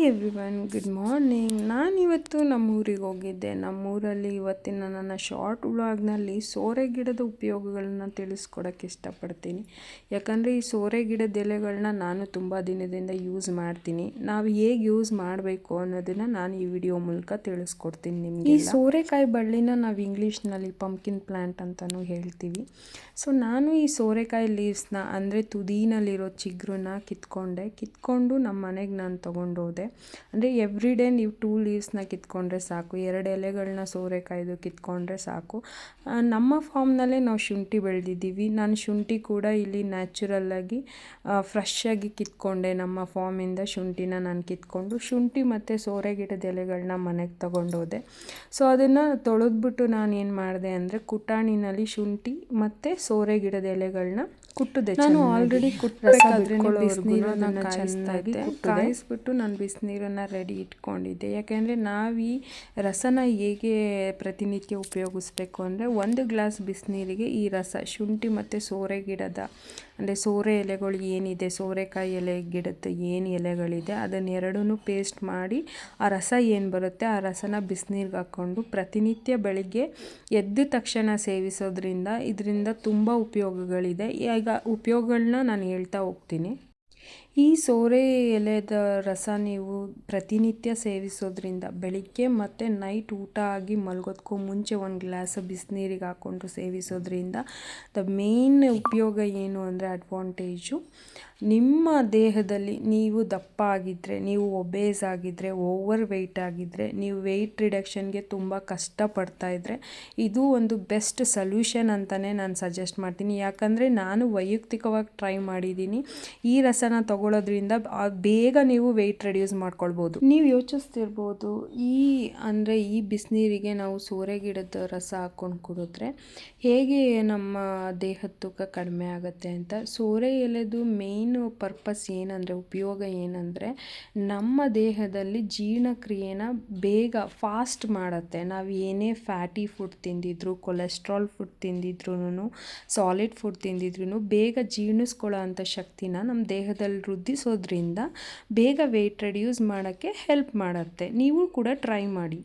Hi everyone good morning ನಾನಿವತ್ತು ನಮ್ಮೂರಿಗೆ ಹೋಗಿದ್ದೆ. ನಮ್ಮೂರಲ್ಲಿ ಇವತ್ತಿನ ನನ್ನ ಶಾರ್ಟ್ ಉಳಾಗ್ನಲ್ಲಿ ಸೋರೆ ಗಿಡದ ಉಪಯೋಗಗಳನ್ನ ತಿಳಿಸ್ಕೊಡೋಕ್ಕೆ ಇಷ್ಟಪಡ್ತೀನಿ. ಯಾಕಂದರೆ ಈ ಸೋರೆ ಗಿಡದ ಎಲೆಗಳನ್ನ ನಾನು ತುಂಬ ದಿನದಿಂದ ಯೂಸ್ ಮಾಡ್ತೀನಿ. ನಾವು ಹೇಗೆ ಯೂಸ್ ಮಾಡಬೇಕು ಅನ್ನೋದನ್ನು ನಾನು ಈ ವಿಡಿಯೋ ಮೂಲಕ ತಿಳಿಸ್ಕೊಡ್ತೀನಿ ನಿಮಗೆ ಈ ಸೋರೆಕಾಯಿ ಬಳ್ಳಿನ ನಾವು ಇಂಗ್ಲೀಷ್ನಲ್ಲಿ ಪಂಪ್ಕಿನ್ ಪ್ಲ್ಯಾಂಟ್ ಅಂತಲೂ ಹೇಳ್ತೀವಿ. ಸೊ ನಾನು ಈ ಸೋರೆಕಾಯಿ ಲೀವ್ಸ್ನ ಅಂದರೆ ತುದಿನಲ್ಲಿರೋ ಚಿಗ್ರನ್ನ ಕಿತ್ಕೊಂಡೆ. ಕಿತ್ಕೊಂಡು ನಮ್ಮ ಮನೆಗೆ ನಾನು ತೊಗೊಂಡು ಹೋದೆ ಅಂದರೆ ಎವ್ರಿ ಡೇ ನೀವು ಟೂ ಲೀವ್ಸ್ನ ಕಿತ್ಕೊಂಡ್ರೆ ಸಾಕು ಎರಡು ಎಲೆಗಳನ್ನ ಸೋರೆಕಾಯ್ದು ಕಿತ್ಕೊಂಡ್ರೆ ಸಾಕು. ನಮ್ಮ ಫಾರ್ಮ್ನಲ್ಲೇ ನಾವು ಶುಂಠಿ ಬೆಳೆದಿದ್ದೀವಿ. ನಾನು ಶುಂಠಿ ಕೂಡ ಇಲ್ಲಿ ನ್ಯಾಚುರಲ್ಲಾಗಿ ಫ್ರೆಶ್ಶಾಗಿ ಕಿತ್ಕೊಂಡೆ ನಮ್ಮ ಫಾರ್ಮಿಂದ ಶುಂಠಿನ ನಾನು ಕಿತ್ಕೊಂಡು. ಶುಂಠಿ ಮತ್ತು ಸೋರೆ ಗಿಡದ ಎಲೆಗಳನ್ನ ಮನೆಗೆ ತೊಗೊಂಡೋದೆ. ಸೊ ಅದನ್ನು ತೊಳೆದ್ಬಿಟ್ಟು ನಾನು ಏನು ಮಾಡಿದೆ ಅಂದರೆ ಕುಟಾಣಿನಲ್ಲಿ ಶುಂಠಿ ಮತ್ತು ಸೋರೆ ಗಿಡದ ಎಲೆಗಳನ್ನ ಕುಟ್ಟದೆ ನಾನು ಆಲ್ರೆಡಿ ಕುಟ್ಟಬೇಕಾದ್ರೆ ಬಿಸಿನೀರನ್ನ ಕಾಯಿಸ್ಬಿಟ್ಟು ನಾನು ಬಿಸಿನೀರನ್ನು ರೆಡಿ ಇಟ್ಕೊಂಡಿದ್ದೆ. ಯಾಕೆಂದರೆ ನಾವು ಈ ರಸನ ಹೇಗೆ ಪ್ರತಿನಿತ್ಯ ಉಪಯೋಗಿಸ್ಬೇಕು ಅಂದರೆ ಒಂದು ಗ್ಲಾಸ್ ಬಿಸಿನೀರಿಗೆ ಈ ರಸ, ಶುಂಠಿ ಮತ್ತು ಸೋರೆ ಗಿಡದ, ಅಂದರೆ ಸೋರೆ ಎಲೆಗಳು ಏನಿದೆ, ಸೋರೆಕಾಯಿ ಎಲೆ ಗಿಡದ ಏನು ಎಲೆಗಳಿದೆ ಅದನ್ನೆರಡೂ ಪೇಸ್ಟ್ ಮಾಡಿ ಆ ರಸ ಏನು ಬರುತ್ತೆ, ಆ ರಸನ ಬಿಸಿನೀರಿಗೆ ಹಾಕ್ಕೊಂಡು ಪ್ರತಿನಿತ್ಯ ಬೆಳಿಗ್ಗೆ ಎದ್ದ ತಕ್ಷಣ ಸೇವಿಸೋದ್ರಿಂದ ಇದರಿಂದ ತುಂಬ ಉಪಯೋಗಗಳಿದೆ. ಈಗ ಉಪಯೋಗಗಳನ್ನ ನಾನು ಹೇಳ್ತಾ ಹೋಗ್ತೀನಿ. ಈ ಸೋರೆ ಎಲೆದ ರಸ ನೀವು ಪ್ರತಿನಿತ್ಯ ಸೇವಿಸೋದ್ರಿಂದ ಬೆಳಿಗ್ಗೆ ಮತ್ತು ನೈಟ್ ಊಟ ಆಗಿ ಮಲ್ಗೋದಕ್ಕೂ ಮುಂಚೆ ಒಂದು ಗ್ಲಾಸ್ ಬಿಸಿನೀರಿಗೆ ಹಾಕ್ಕೊಂಡು ಸೇವಿಸೋದ್ರಿಂದ ದ ಮೇನ್ ಉಪಯೋಗ ಏನು ಅಂದರೆ ಅಡ್ವಾಂಟೇಜು. ನಿಮ್ಮ ದೇಹದಲ್ಲಿ ನೀವು ದಪ್ಪ ಆಗಿದ್ದರೆ ನೀವು ಒಬೇಸ್ ಆಗಿದ್ದರೆ ಓವರ್ ವೆಯ್ಟ್ ಆಗಿದ್ದರೆ ನೀವು ವೆಯ್ಟ್ ರಿಡಕ್ಷನ್ಗೆ ತುಂಬ ಕಷ್ಟಪಡ್ತಾ ಇದ್ದರೆ ಇದು ಒಂದು ಬೆಸ್ಟ್ ಸೊಲ್ಯೂಷನ್ ಅಂತಲೇ ನಾನು ಸಜೆಸ್ಟ್ ಮಾಡ್ತೀನಿ. ಯಾಕಂದರೆ ನಾನು ವೈಯಕ್ತಿಕವಾಗಿ ಟ್ರೈ ಮಾಡಿದ್ದೀನಿ. ಈ ರಸನ ತಗೊಳ್ಳೋದ್ರಿಂದ ಬೇಗ ನೀವು ವೆಯ್ಟ್ ರೆಡ್ಯೂಸ್ ಮಾಡ್ಕೊಳ್ಬೋದು. ನೀವು ಯೋಚಿಸ್ತಿರ್ಬೋದು, ಈ ಅಂದರೆ ಈ ಬಿಸಿನೀರಿಗೆ ನಾವು ಸೋರೆ ಗಿಡದ ರಸ ಹಾಕ್ಕೊಂಡು ಕುಡಿದ್ರೆ ಹೇಗೆ ನಮ್ಮ ದೇಹದ ತೂಕ ಕಡಿಮೆ ಆಗುತ್ತೆ ಅಂತ, ಸೋರೆ ಎಲೆದು ಮೇನ್ ಪರ್ಪಸ್ ಏನಂದರೆ, ಉಪಯೋಗ ಏನಂದರೆ ನಮ್ಮ ದೇಹದಲ್ಲಿ ಜೀರ್ಣಕ್ರಿಯೆನ ಬೇಗ ಫಾಸ್ಟ್ ಮಾಡುತ್ತೆ. ನಾವು ಏನೇ ಫ್ಯಾಟಿ ಫುಡ್ ತಿಂದಿದ್ರು ಕೊಲೆಸ್ಟ್ರಾಲ್ ಫುಡ್ ತಿಂದಿದ್ರು ಸಾಲಿಡ್ ಫುಡ್ ತಿಂದಿದ್ರು ಬೇಗ ಜೀರ್ಣಿಸ್ಕೊಳ್ಳೋ ಅಂಥ ಶಕ್ತಿನ ನಮ್ಮ ದೇಹದಲ್ಲಿ ವೃದ್ಧಿಸೋದ್ರಿಂದ ಬೇಗ ವೆಯ್ಟ್ ರೆಡ್ಯೂಸ್ ಮಾಡೋಕ್ಕೆ ಹೆಲ್ಪ್ ಮಾಡುತ್ತೆ. ನೀವು ಕೂಡ ಟ್ರೈ ಮಾಡಿ.